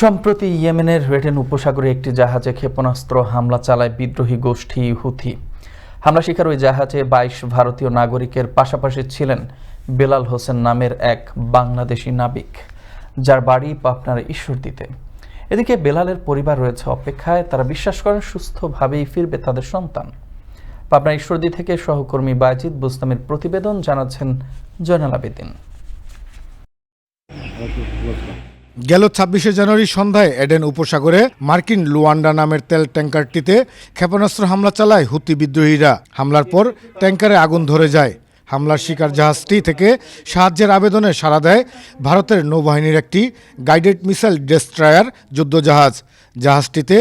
সম্প্রতি ইয়েমেনের রেটেন উপসাগরে একটি জাহাজে ক্ষেপণাস্ত্র হামলা চালায় বিদ্রোহী গোষ্ঠী হুথি। হামলা শিকার ওই জাহাজে বাইশ ভারতীয় নাগরিকের পাশাপাশি ছিলেন বেলাল হোসেন নামের এক বাংলাদেশি নাবিক, যার বাড়ি পাবনার ঈশ্বরদীতে। এদিকে বেলালের পরিবার রয়েছে অপেক্ষায়, তারা বিশ্বাস করেন সুস্থভাবেই ফিরবে তাদের সন্তান। পাবনা ঈশ্বরদী থেকে সহকর্মী বাজিদ বুস্তামের প্রতিবেদন জানাচ্ছেন জয়নাল আবেদিন। গেল ছাব্বিশে জানুয়ারি সন্ধ্যায় এডেন উপসাগরে মার্কিন লুয়ান্ডা নামের তেল ট্যাঙ্কারটিতে ক্ষেপণাস্ত্র হামলা চালায় হুতি বিদ্রোহীরা। হামলার পর ট্যাঙ্কারে আগুন ধরে যায়। হামলার শিকার জাহাজটি থেকে সাহায্যের আবেদনে সাড়া দেয় ভারতের নৌবাহিনীর একটি গাইডেড মিসাইল ডেস্ট্রয়ার যুদ্ধজাহাজ। জাহাজটিতে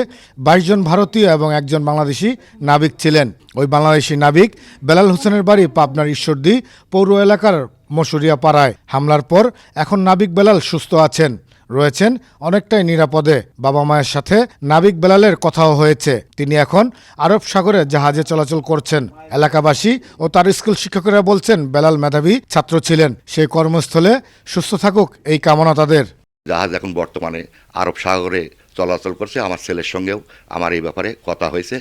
বাইশ জন ভারতীয় এবং একজন বাংলাদেশি নাবিক ছিলেন। ওই বাংলাদেশি নাবিক বেলাল হোসেনের বাড়ি পাবনার ঈশ্বরদী পৌর এলাকার মসুরিয়া পাড়ায় হামলার পর এখন নাবিক বেলাল সুস্থ আছেন। রয়েছেন অনেকটাই নিরাপদে। বাবা মায়ের সাথে নাবিক বেলালের কথাও হয়েছে। তিনি এখন আরব সাগরে জাহাজে চলাচল করছেন। এলাকাবাসী ও তার স্কুল শিক্ষকেরা বলছেন বেলাল মেধাবী ছাত্র ছিলেন। সেই কর্মস্থলে সুস্থ থাকুক এই কামনা তাদের। জাহাজ এখন বর্তমানে আরব সাগরে চলাচল করছে। আমার ছেলের সঙ্গেও আমার এই ব্যাপারে কথা হয়েছে।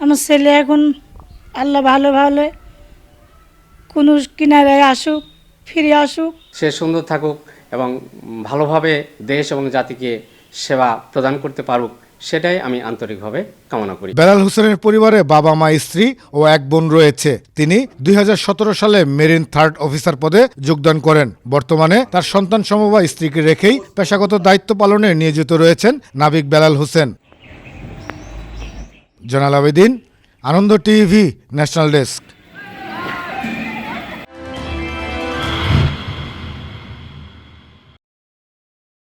আমার ছেলে এখন আল্লাহ ভালো ভালো কোনো কিনারায় আসুক ফিরে আসুক। সে সুন্দর থাকুক। এবং ভালোভাবে দেশ এবং জাতিকে সেবা প্রদান করতে পারুক, সেটাই আমি আন্তরিকভাবে কামনা করি। বেলাল হোসেনের পরিবারে বাবা, মা, স্ত্রী ও এক বোন রয়েছে। তিনি দুই হাজার সতেরো সালে মেরিন থার্ড অফিসার পদে যোগদান করেন। বর্তমানে তার সন্তান সমবা স্ত্রীকে রেখেই পেশাগত দায়িত্ব পালনে নিয়োজিত রয়েছেন নাবিক Belal Hossain. Zainal Abedin, Ananda TV, national desk.